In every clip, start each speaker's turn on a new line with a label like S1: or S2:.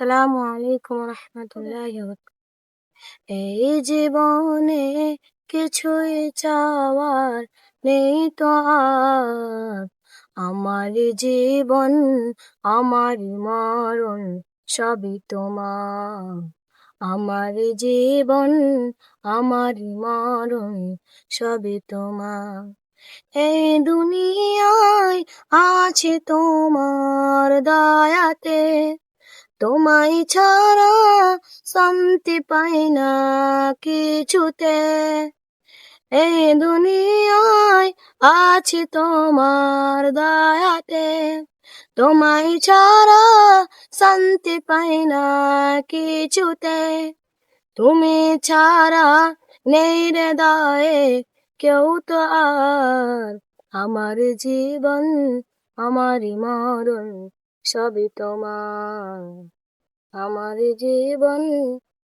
S1: আসসালামু আলাইকুম রহমতুল্লাহ এই জীবনে কিছুই চাওয়ার নেই তো আর। আমার জীবন, আমার মরণ সবই তোমার। আমার জীবন, আমার মরণ সবই তোমার। এই দুনিয়ায় আছে তোমার দয়াতে। তোমায় ছাড়া শান্তি পাই না কিছুতে। এই দুনিয়ায় আছে তোমার দয়াতে। তোমায় ছাড়া শান্তি পাই না কিছুতে। তুমি ছাড়া নেই রে দায়ে, কেউ তো আর। আমার জীবন, আমারই মরণ সবই তোমার। আমার জীবন,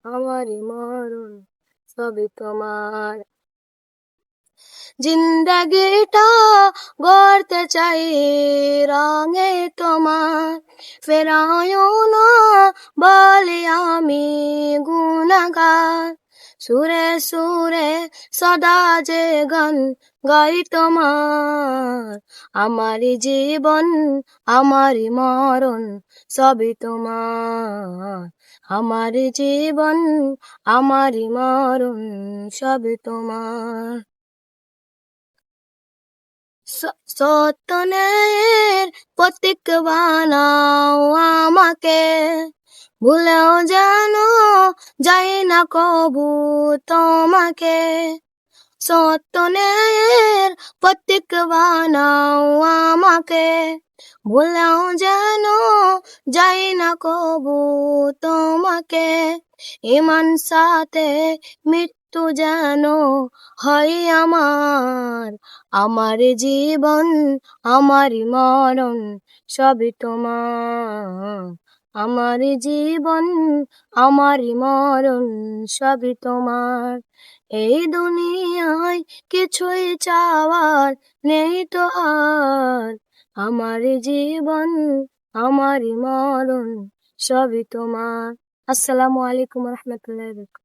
S1: আমারই মরণ, সবই তোমার। জিন্দগিটা গড়তে চাই, রঙে তোমার। ফেরায় না বলে আমি গুণাগার। সুরে সুরে সদা যে গান গাই তোমার। আমার জীবন, আমারই মরণ, সবই তোমার। আমার জীবন, আমারই মরণ, সবই তোমার। সত্যনের প্রতীক বানাও আমাকে। ভুলেও জানো, যাই না কবু তোমাকে। সত্যনের প্রতীক বানাও আমাকে। ভুলেও জানো, যাই না কবু তোমাকে। ইমান সাথে মৃত্যু যেন হয় আমার। আমার জীবন, আমার মরণ, সবই তোমার। আমার জীবন, আমার মরণ সবই তোমার। এই দুনিয়ায় কিছুই চাওয়ার নেই তো আর। আমার জীবন, আমার মরণ সবই তোমার। আসসালামু আলাইকুম রহমতুল্লাহ